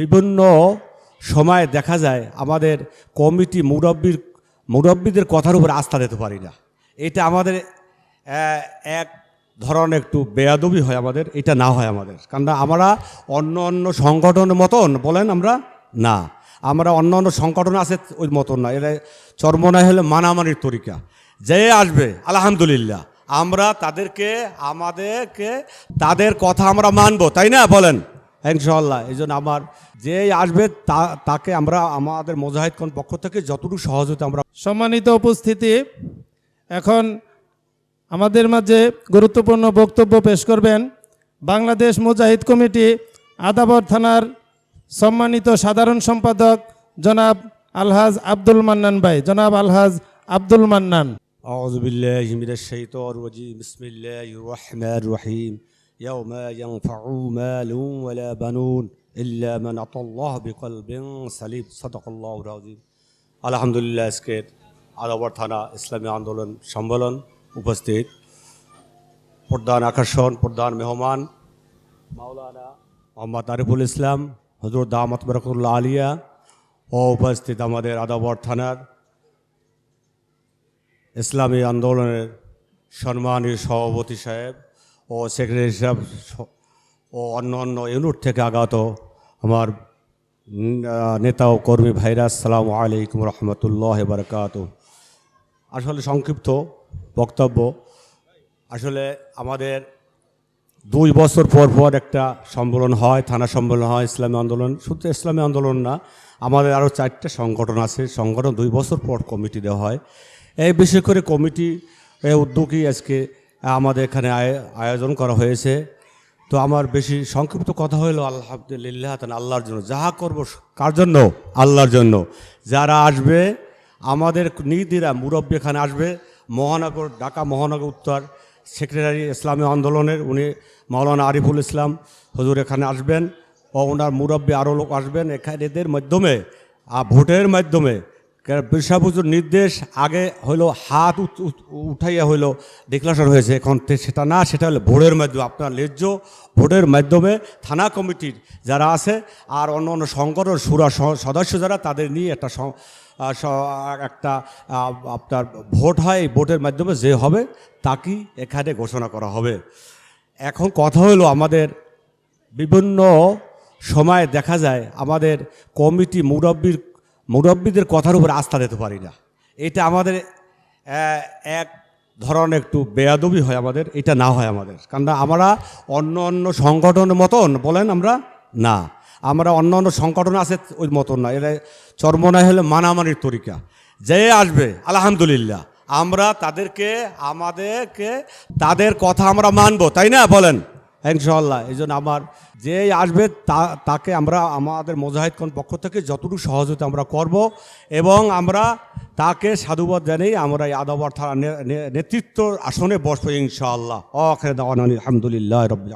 বিভিন্ন সময়ে দেখা যায় আমাদের কমিটি মুরব্বীর, মুরব্বীদের কথার উপর আস্থা দিতে পারি না। এটা আমাদের এক ধরনের একটু বেয়াদবি হয় আমাদের, এটা না হয় আমাদের। কারণ আমরা অন্য অন্য সংগঠনের মতন, বলেন আমরা, না। আমরা অন্য অন্য সংগঠন আছে ওই মতন না। এটা চর্মনায় হলে মানামানির তরিকা। যে আসবে, আলহামদুলিল্লাহ। আমরা তাদেরকে, আমাদেরকে, তাদের কথা আমরা মানবো, তাই না? বলেন। ইনশাল্লাহ এই জন্য আমার যে আসবে তাকে আমরা আমাদের মোজাহিদগণ পক্ষ থেকে যতটুকু সহযোগিতা আমরা সম্মানিত উপস্থিতি এখন আমাদের মাঝে গুরুত্বপূর্ণ বক্তব্য পেশ করবেন বাংলাদেশ মুজাহিদ কমিটি আদাবর থানার সম্মানিত সাধারণ সম্পাদক জনাব আলহাজ আব্দুল মান্নান ভাই। জনাব আলহাজ আব্দুল মান্নান। আউযুবিল্লাহি মিনাশ শাইতানির রাজিম বিসমিল্লাহির রহমানির রহিম। يوم ينفع مال ولا بنون إلا من أتى الله بقلب سليم صدق الله العظيم আলহামদুলিল্লাহ আজকের আদাবর থানা ইসলামী আন্দোলন সম্মেলন উপস্থিত প্রধান আকর্ষণ প্রধান মেহমান মাওলানা মোহাম্মদ আরিফুল ইসলাম হজরত দামত বরকুল্লাহ আলিয়া ও উপস্থিত আমাদের আদাবর থানার ইসলামী আন্দোলনের সম্মানীয় সভাপতি সাহেব ও সেক্রেটারি সাহেব ও অন্য অন্য ইউনিট থেকে আগত আমার নেতা ও কর্মী ভাইরা, আসসালামু আলাইকুম রহমতুল্লাহ বারকাত আসলে সংক্ষিপ্ত বক্তব্য। আসলে আমাদের দুই বছর পর পর একটা সম্মেলন হয়, থানা সম্মেলন হয়, ইসলামী আন্দোলন। শুধু ইসলামী আন্দোলন না, আমাদের আরও চারটে সংগঠন আছে। সংগঠন দুই বছর পর কমিটি দেওয়া হয়। এই বিশেষ করে কমিটি উদ্যোগী আজকে আমাদের এখানে আয়- আয়োজন করা হয়েছে। তো আমার বেশি সংক্ষিপ্ত কথা হলো, আলহামদুলিল্লাহ তান আল্লাহর জন্য। যাহা করব, কার জন্য? আল্লাহর জন্য। যারা আসবে, আমাদের নিদিরা মুরব্বী এখানে আসবে, মহানগর, ঢাকা মহানগর উত্তর, সেক্রেটারি ইসলামী আন্দোলনের, উনি মাওলানা আরিফুল ইসলাম হজুর এখানে আসবেন, ও ওনার মুরব্বী আরও লোক আসবেন এখানে এদের মাধ্যমে আর ভোটের মাধ্যমে। বিরসা হুজুর নির্দেশ আগে হলো হাত উঠ- উঠ- উঠাইয়া হইল ডিক্লারেশন হয়েছে। এখন সেটা না, সেটা হলো ভোটের মাধ্যমে, আপনার ন্যায্য ভোটের মাধ্যমে থানা কমিটির যারা আছে আর অন্য অন্য সংগঠন সুরা সদস্য যারা, তাদের নিয়ে একটা একটা আপনার ভোট হয় এই ভোটের মাধ্যমে যে হবে তাকেই এখানে ঘোষণা করা হবে। এখন কথা হলো আমাদের বিভিন্ন সময় দেখা যায় আমাদের কমিটি মুরব্বীর মুরব্বীদের কথার উপর আস্থা দিতে পারি না। এটা আমাদের এক ধরনের একটু বেয়াদবি হয় আমাদের, এটা না হয় আমাদের। কারণ আমরা অন্য অন্য সংগঠনের মতন, বলেন আমরা, না। আমরা অন্য অন্য সংগঠন আছে ওই মতন না। এটা চর্মনায় হলে মানামানির তরিকা। যে আসবে, আলহামদুলিল্লাহ। আমরা তাদেরকে, আমাদেরকে, তাদের কথা আমরা মানবো, তাই না? বলেন। ইনশাল্লাহ এই জন্য আমার যে আসবে তা, তাকে আমরা আমাদের মোজাহিদ কোন পক্ষ থেকে যতটুকু সহযোগিতা আমরা করব এবং আমরা তাকে সাধুবাদ জানেই আমরা এই আদাবর নেতৃত্ব আসনে বসবো ইনশাআল্লাহ। আলহামদুলিল্লাহ রবিল